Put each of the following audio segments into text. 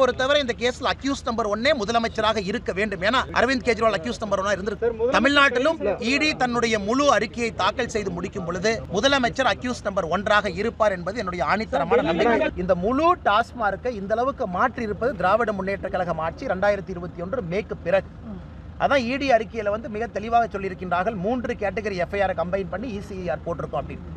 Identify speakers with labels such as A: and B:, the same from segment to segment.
A: பொறுத்தவரை இந்த கேஸ்ல அக்யூஸ் நம்பர் ஒன்னே முதலமைச்சராக இருக்க வேண்டும். ஏன்னா அரவிந்த் கெஜ்ரிவால் அக்யூஸ் நம்பர் ஒன்னா இருந்திருக்கு. தமிழ்நாட்டிலும் இடி தன்னுடைய முழு அறிக்கையை தாக்கல் செய்து முடிக்கும் பொழுது முதலமைச்சர் அக்யூஸ் நம்பர் ஒன்றாக இருப்பார் என்பது என்னுடைய ஆணித்தரமான நம்பிக்கை. இந்த முழு டாஸ்மார்க்கை இந்த அளவுக்கு மாற்றி இருப்பது திராவிட முன்னேற்ற கழகம் ஆட்சி ரெண்டாயிரத்தி இருபத்தி ஒன்று மேற்கு பிறகு. அதான் இடி அறிக்கையில வந்து மிக தெளிவாக சொல்லியிருக்கின்றார்கள். மூன்று கேட்டகரி எஃப்ஐஆர் கம்பைன் பண்ணி இசிஆர் போட்டிருக்கோம் அப்படின்னு.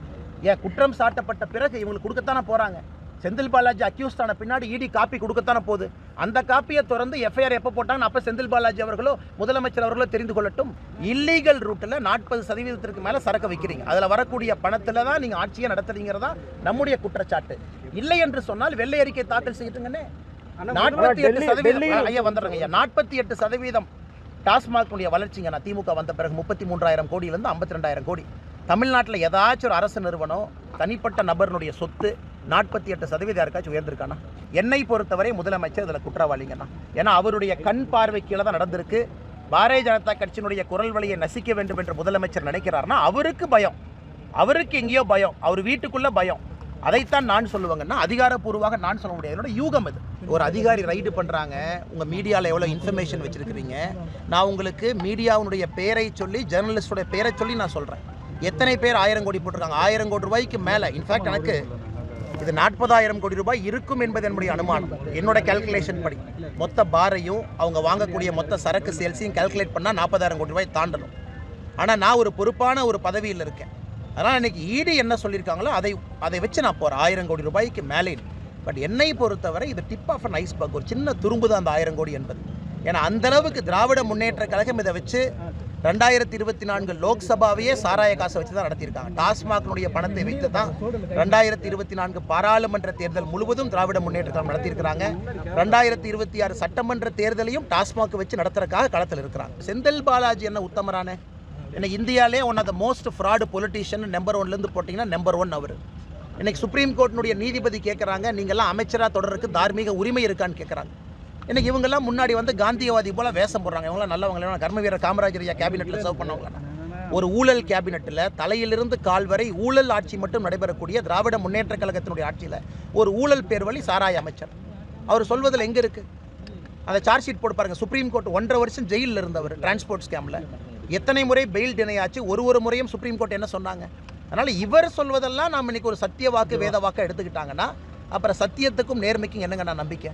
A: ஏன் குற்றம் சாட்டப்பட்ட பிறகு இவங்களுக்கு கொடுக்கத்தானே போறாங்க? செந்தில் பாலாஜி அக்யூஸ்ட் ஆன பின்னாடி இடி காப்பி கொடுக்கத்தானே போகுது. அந்த காப்பியை திறந்து எஃப்ஐஆர் எப்போ போட்டாங்க அப்போ செந்தில் பாலாஜி அவர்களோ முதலமைச்சர் அவர்களோ தெரிந்து கொள்ளட்டும். இல்லீகல் ரூட்டில் நாற்பது சதவீதத்திற்கு மேலே சரக்கு வைக்கிறீங்க. அதில் வரக்கூடிய பணத்தில் தான் நீங்கள் ஆட்சியை நடத்துறீங்கிறதா நம்முடைய குற்றச்சாட்டு. இல்லை என்று சொன்னால் வெள்ளை அறிக்கை தாக்கல் செய்யட்டுங்கண்ணே. நாற்பத்தி எட்டு சதவீதம் ஐயா வந்துடுறேங்க ஐயா. நாற்பத்தி எட்டு சதவீதம் டாஸ்மாகுடைய வளர்ச்சிங்க நான் திமுக வந்த பிறகு முப்பத்தி மூன்றாயிரம் கோடியிலேருந்து ஐம்பத்தி ரெண்டாயிரம் கோடி. தமிழ்நாட்டில் ஏதாச்சும் ஒரு அரசு நிறுவனம் தனிப்பட்ட நபருடைய சொத்து நாற்பத்தி எட்டு சதவீதம் யாருக்காச்சும் உயர்ந்திருக்கானா? என்னை பொறுத்தவரை முதலமைச்சர் இதில் குற்றவாளிங்கண்ணா. ஏன்னா அவருடைய கண் பார்வை கீழே தான் நடந்திருக்கு. பாரதிய ஜனதா கட்சியினுடைய குரல் வழியை நசிக்க வேண்டும் என்று முதலமைச்சர் நினைக்கிறார்னா அவருக்கு பயம். அவருக்கு எங்கேயோ பயம். அவர் வீட்டுக்குள்ள பயம். அதைத்தான் நான் சொல்லுவாங்கன்னா அதிகாரப்பூர்வமாக நான் சொல்ல முடியாது. என்னோட யூகம் இது. ஒரு அதிகாரி ரைடு பண்ணுறாங்க உங்கள் மீடியாவில் எவ்வளோ இன்ஃபர்மேஷன் வச்சுருக்கிறீங்க? நான் உங்களுக்கு மீடியாவுடைய பேரை சொல்லி ஜேர்னலிஸ்டோட பேரை சொல்லி நான் சொல்கிறேன் எத்தனை பேர் ஆயிரம் கோடி போட்டிருக்காங்க? ஆயிரம் கோடி ரூபாய்க்கு மேலே. இன்ஃபேக்ட் எனக்கு இது நாற்பதாயிரம் கோடி ரூபாய் இருக்கும் என்பது என்னுடைய அனுமானம். என்னோட கால்குலேஷன் படி. மொத்த பாரையும் அவங்க வாங்கக்கூடிய மொத்த சரக்கு சேல்ஸையும் கால்குலேட் பண்ணால் நாற்பதாயிரம் கோடி ரூபாய் தாண்டணும். ஆனால் நான் ஒரு பொறுப்பான ஒரு பதவியில் இருக்கேன். அதனால் இன்றைக்கி ஈடு என்ன சொல்லியிருக்காங்களோ அதை அதை வச்சு நான் போகிறேன் ஆயிரம் கோடி ரூபாய்க்கு மேலே பட் என்னை பொறுத்தவரை இது டிப் ஆஃப் அன் ஐஸ்பர்க் ஒரு சின்ன துரும்பு தான் அந்த ஆயிரம் கோடி என்பது. ஏன்னா அந்தளவுக்கு திராவிட முன்னேற்ற கழகம் இதை வச்சு ரெண்டாயிரத்தி இருபத்தி நான்கு லோக்சபாவையே சாராய காசை வச்சு தான் நடத்தியிருக்காங்க. டாஸ்மாகனுடைய பணத்தை வைத்து தான் ரெண்டாயிரத்தி இருபத்தி நான்கு பாராளுமன்ற தேர்தல் முழுவதும் திராவிட முன்னேற்ற நடத்தியிருக்கிறாங்க. ரெண்டாயிரத்தி இருபத்தி ஆறு சட்டமன்ற தேர்தலையும் டாஸ்மாக் வச்சு நடத்துறதுக்காக களத்தில் இருக்கிறாங்க. செந்தில் பாலாஜி என்ன உத்தமரான? இன்னைக்கு இந்தியாவிலே one of the most fraud politician number ஒன்லேருந்து போட்டிங்கன்னா நம்பர் ஒன் அவர். இன்னைக்கு சுப்ரீம் கோர்ட்டினுடைய நீதிபதி கேட்குறாங்க நீங்கள்லாம் அமைச்சராக தொடருக்கு தார்மீக உரிமை இருக்கான்னு கேட்குறாங்க இன்னைக்கு இவங்கெல்லாம் முன்னாடி வந்து காந்தியவாதி போல வேஷம் போடுறாங்க. இவங்களாம் நல்லவங்க. கர்ம வீரர் காமராஜர் ஐயா கேபினெட்டில் சர்வ் பண்ணவங்களா ஒரு ஊழல் கேபினெட்டில் தலையிலிருந்து கால் வரை ஊழல் ஆட்சி மட்டும் நடைபெறக்கூடிய திராவிட முன்னேற்ற கழகத்தினுடைய ஆட்சியில் ஒரு ஊழல் பேர் வழி சாராய அமைச்சர். அவர் சொல்வதில் எங்கே இருக்குது அந்த சார்ஜ் ஷீட் போட்டு பாருங்க. சுப்ரீம் கோர்ட் ஒன்றரை வருஷம் ஜெயிலில் இருந்தவர் டிரான்ஸ்போர்ட் ஸ்கேமில் எத்தனை முறை பெயில் டினையாச்சு ஒரு ஒரு முறையும் சுப்ரீம் கோர்ட் என்ன சொன்னாங்க? அதனால் இவர் சொல்வதெல்லாம் நாம் இன்றைக்கி ஒரு சத்திய வாக்கு வேத வாக்கு எடுத்துக்கிட்டாங்கன்னா அப்புறம் சத்தியத்துக்கும் நேர்மைக்கும் என்னங்க நான் நம்பிக்கை?